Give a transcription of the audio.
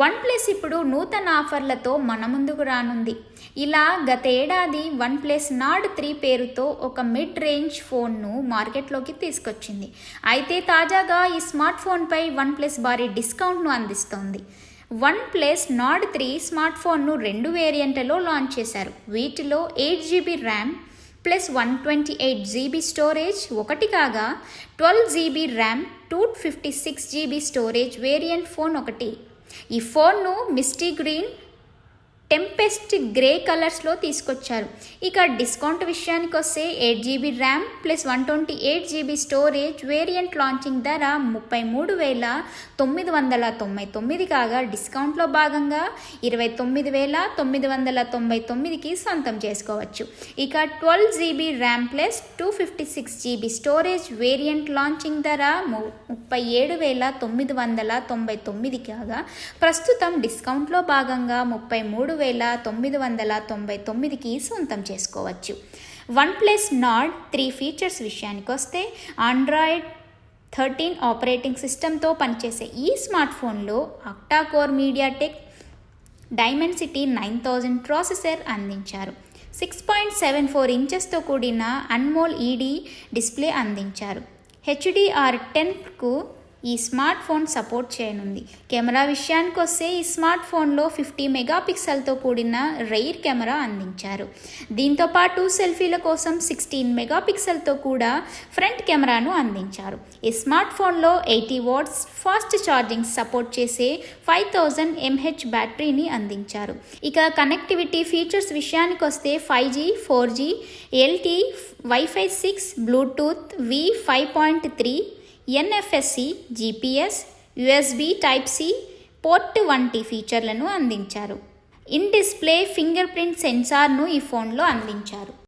One plus ఇప్పుడు నూతన ఆఫర్లతో మన ముందుకు రానుంది. ఇలా గత ఏడాది వన్ ప్లస్ నాడ్ త్రీ పేరుతో ఒక మిడ్ రేంజ్ ఫోన్ను మార్కెట్లోకి తీసుకొచ్చింది. అయితే తాజాగా ఈ స్మార్ట్ ఫోన్పై వన్ ప్లస్ భారీ డిస్కౌంట్ను అందిస్తోంది. One plus Nord three smart ఫోన్ను రెండు వేరియంట్లలో లాంచ్ చేశారు. వీటిలో eight GB RAM plus one twenty eight GB storage ఒకటి కాగా twelve GB RAM two fifty six GB storage variant phone ఒకటి. ఈ ఫోన్ను మిస్టీ గ్రీన్ టెంపెస్ట్ గ్రే కలర్స్లో తీసుకొచ్చారు. ఇక డిస్కౌంట్ విషయానికి వస్తే eight GB RAM plus one twenty eight GB storage variant launching ధర ముప్పై మూడు వేల తొమ్మిది వందల తొంభై తొమ్మిది కాగా డిస్కౌంట్లో భాగంగా ఇరవై తొమ్మిది వేల తొమ్మిది వందల తొంభై తొమ్మిదికి సొంతం చేసుకోవచ్చు. ఇక twelve GB RAM plus two fifty six GB storage variant launching ధర ము- ముప్పై ఏడు వేల తొమ్మిది వందల తొంభై తొమ్మిది కాగా ప్రస్తుతం డిస్కౌంట్లో భాగంగా ముప్పై మూడు వేల తొమ్మిది వందల తొంభై తొమ్మిదికి సొంతం చేసుకోవచ్చు. One plus Nord three features విషయానికి వస్తే ఆండ్రాయిడ్ థర్టీన్ ఆపరేటింగ్ సిస్టంతో పనిచేసే ఈ స్మార్ట్ ఫోన్లో octacore MediaTek Dimensity nine thousand processor అందించారు. సిక్స్ పాయింట్ సెవెన్ ఫోర్ ఇంచెస్తో కూడిన అన్మోల్ ఈడీ డిస్ప్లే అందించారు. హెచ్డిఆర్ టెన్కు ఈ స్మార్ట్ ఫోన్ సపోర్ట్ చేయనుంది. కెమెరా విషయానికి వస్తే ఈ స్మార్ట్ ఫోన్లో ఫిఫ్టీ మెగాపిక్సెల్తో కూడిన రెయిర్ కెమెరా అందించారు. దీంతో పాటు సెల్ఫీల కోసం సిక్స్టీన్ మెగాపిక్సెల్తో కూడా ఫ్రంట్ కెమెరాను అందించారు. ఈ స్మార్ట్ ఫోన్లో eighty watts fast charging support చేసే ఫైవ్ థౌజండ్ ఎంహెచ్ బ్యాటరీని అందించారు. ఇక కనెక్టివిటీ ఫీచర్స్ విషయానికి వస్తే five G four G LTE wifi six Bluetooth V five point three NFC GPS USB type C port వంటి ఫీచర్లను అందించారు. ఇన్ డిస్ప్లే ఫింగర్ ప్రింట్ సెన్సార్ను ఈ ఫోన్లో అందించారు.